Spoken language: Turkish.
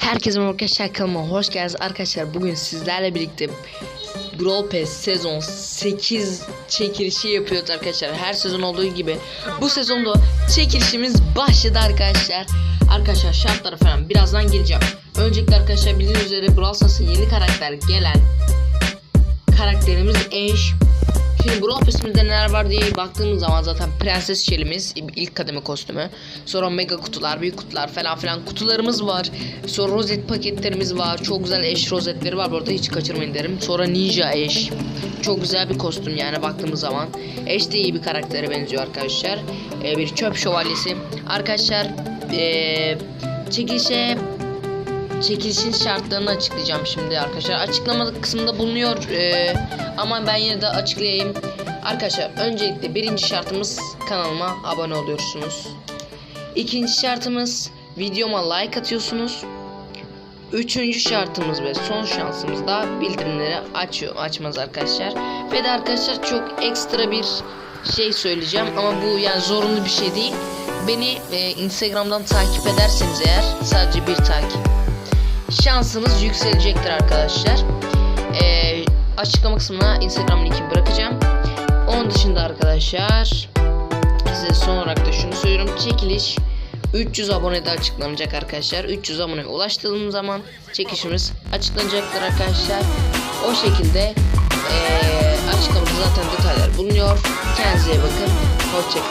Herkese merhaba arkadaşlar kanalıma hoş geldiniz. Arkadaşlar bugün sizlerle birlikte Brawl Pass sezon 8 çekilişi yapıyoruz arkadaşlar. Her sezon olduğu gibi. Bu sezonda çekilişimiz başladı arkadaşlar. Arkadaşlar şartlara falan birazdan geleceğim Öncelikle arkadaşlar bildiğiniz üzere Brawl Stars'a yeni karakter gelen karakterimiz Ash Şimdi Brawl Pass'imizde neler var diye baktığımız zaman zaten Prenses Shell'imiz ilk kademe kostümü. Sonra mega kutular, büyük kutular falan filan kutularımız var. Sonra rozet paketlerimiz var. Çok güzel Ash rozetleri var. Bu arada hiç kaçırmayın derim. Sonra Ninja Ash. Çok güzel bir kostüm yani baktığımız zaman. Ash de iyi bir karaktere benziyor arkadaşlar. Ee, bir çöp şövalyesi. Arkadaşlar ee, çekilişe çekilişin şartlarını açıklayacağım şimdi arkadaşlar. Açıklamadık kısmında bulunuyor ee, ama ben yine de açıklayayım. Arkadaşlar öncelikle birinci şartımız kanalıma abone oluyorsunuz. İkinci şartımız videoma like atıyorsunuz. Üçüncü şartımız ve son şansımız da bildirimleri açıyor açmaz arkadaşlar. Ve de arkadaşlar çok ekstra bir şey söyleyeceğim ama bu yani zorunlu bir şey değil. Beni e, Instagram'dan takip ederseniz eğer sadece bir takip şansınız yükselecektir arkadaşlar. Ee, açıklama kısmına Instagram linki bırakacağım. Onun dışında arkadaşlar size son olarak da şunu söylüyorum. Çekiliş 300 abonede açıklanacak arkadaşlar. 300 aboneye ulaştığım zaman çekişimiz açıklanacaktır arkadaşlar. O şekilde ee, açıklamada zaten detaylar bulunuyor. Kendinize iyi bakın. Hoşçakalın.